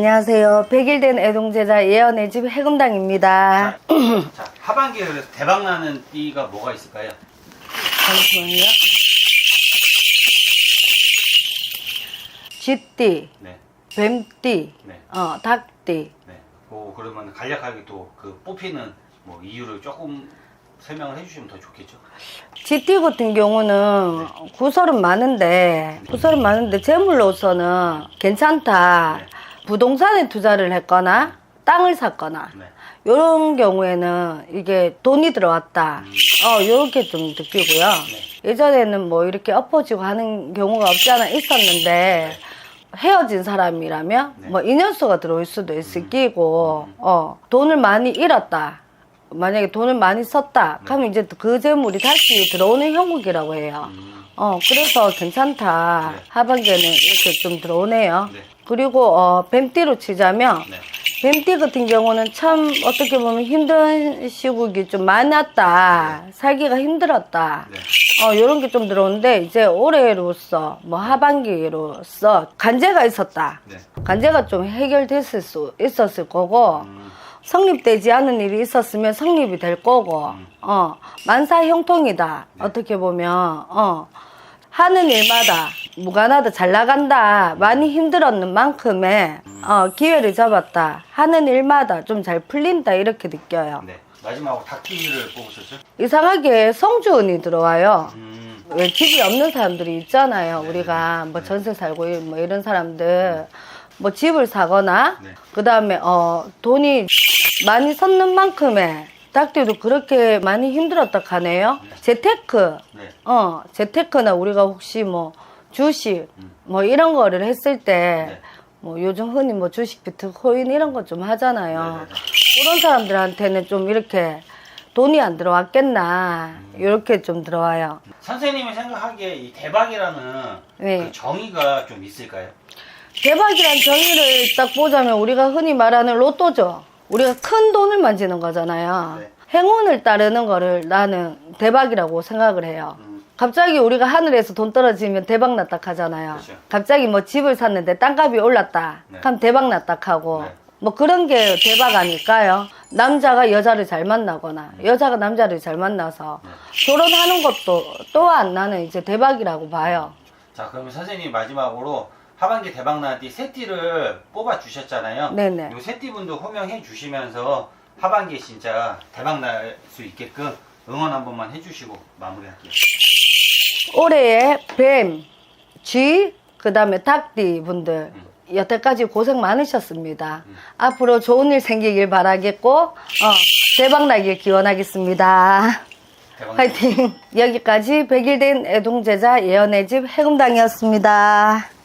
안녕하세요. 100일 된 애동제자 예언의 집 해금당입니다. 자, 하반기에 그래서 대박 나는 띠가 뭐가 있을까요? 잠시만요. 쥐띠, 네, 뱀띠, 네, 어, 닭띠. 네. 그 그러면 간략하게 또 그 뽑히는 뭐 이유를 조금 설명을 해주시면 더 좋겠죠. 쥐띠 같은 경우는 구설은 많은데, 구설은 많은데 재물로서는 괜찮다. 네. 부동산에 투자를 했거나, 땅을 샀거나, 네, 이런 경우에는 이게 돈이 들어왔다. 어, 요렇게 좀 느끼고요. 예전에는 뭐 이렇게 엎어지고 하는 경우가 없지 않아 있었는데, 헤어진 사람이라면 네. 뭐 인연수가 들어올 수도 있을 끼고, 어, 돈을 많이 잃었다. 만약에 돈을 많이 썼다. 그러면 이제 그 재물이 다시 들어오는 형국이라고 해요. 음, 어, 그래서 괜찮다. 네. 하반기에는 이렇게 좀 들어오네요. 네. 그리고, 어, 뱀띠로 치자면, 네, 뱀띠 같은 경우는 참 어떻게 보면 힘든 시국이 좀 많았다. 살기가 힘들었다. 네, 어, 요런 게 좀 들어오는데, 이제 올해로서, 뭐 하반기로서 간제가 있었다. 네. 간제가 좀 해결됐을 수 있었을 거고, 음, 성립되지 않은 일이 있었으면 성립이 될 거고, 음. 어, 만사 형통이다. 네. 어떻게 보면, 어, 하는 일마다 무관하다, 잘 나간다, 많이 힘들었는 만큼의, 음. 어, 기회를 잡았다. 하는 일마다 좀 잘 풀린다, 이렇게 느껴요. 네. 마지막으로 닭띠를 뽑으셨죠? 이상하게 성주운이 들어와요. 음, 왜 집이 없는 사람들이 있잖아요. 네, 우리가 네, 뭐 네. 전세 살고 이- 뭐 이런 사람들 뭐 집을 사거나 네. 그 다음에 어 돈이 많이 섰는 만큼의 닭들도 그렇게 많이 힘들었다 하네요. 재테크 네, 어 재테크나 우리가 혹시 뭐 주식 음. 뭐 이런 거를 했을 때 네. 뭐 요즘 흔히 뭐 주식 비트코인 이런 거 좀 하잖아요. 네, 네, 네. 그런 사람들한테는 좀 이렇게 돈이 안 들어왔겠나 음. 이렇게 좀 들어와요. 선생님이 생각하기에 이 대박이라는 네. 그 정의가 좀 있을까요? 대박이란 정의를 딱 보자면 우리가 흔히 말하는 로또죠. 우리가 큰 돈을 만지는 거잖아요. 네. 행운을 따르는 거를 나는 대박이라고 생각을 해요. 음, 갑자기 우리가 하늘에서 돈 떨어지면 대박 났다 하잖아요. 그렇죠. 갑자기 뭐 집을 샀는데 땅값이 올랐다. 네. 그럼 대박 났다 하고. 네. 뭐 그런 게 대박 아닐까요? 남자가 여자를 잘 만나거나 여자가 남자를 잘 만나서 네. 결혼하는 것도 또한 나는 이제 대박이라고 봐요. 자, 그러면 선생님 마지막으로 하반기 대박 나는 띠세 띠를 뽑아 주셨잖아요. 네네. 요세 띠분도 호명해 주시면서 하반기에 진짜 대박 날 수 있게끔 응원 한 번만 해주시고 마무리할게요. 올해의 뱀, 쥐, 그 다음에 닭띠 분들, 여태까지 고생 많으셨습니다. 앞으로 좋은 일 생기길 바라겠고, 어, 대박 나길 기원하겠습니다. 화이팅! 여기까지 100일 된 애동제자 예언의 집 해금당이었습니다.